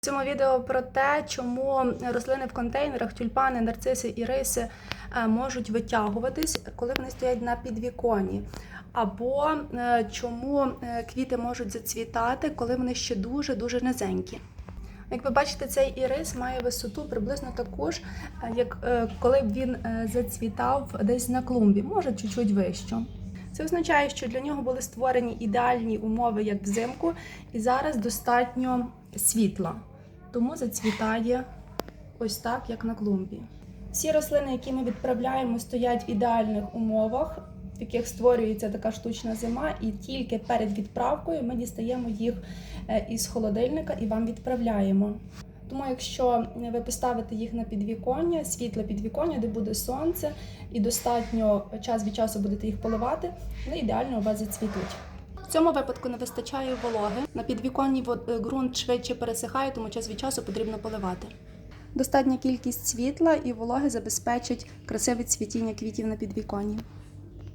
В цьому відео про те, чому рослини в контейнерах, тюльпани, нарциси і риси е, можуть витягуватись, коли вони стоять на підвіконні. Або е, чому е, квіти можуть зацвітати, коли вони ще дуже-дуже низенькі. Як ви бачите, цей ірис має висоту приблизно таку ж, як коли б він зацвітав десь на клумбі, може чуть-чуть вищу. Це означає, що для нього були створені ідеальні умови, як взимку, і зараз достатньо світла. Тому зацвітає ось так, як на клумбі. Всі рослини, які ми відправляємо, стоять в ідеальних умовах, в яких створюється така штучна зима, і тільки перед відправкою ми дістаємо їх е, із холодильника і вам відправляємо. Тому, якщо ви поставите їх на підвіконня, світле підвіконня, де буде сонце, і достатньо час від часу будете їх поливати, вони ідеально у вас зацвітуть. Цьому випадку не вистачає вологи. На підвіконні е, ґрунт швидше пересихає, тому час від часу потрібно поливати. Достатня кількість світла і вологи забезпечить красиве цвітіння квітів на підвіконні.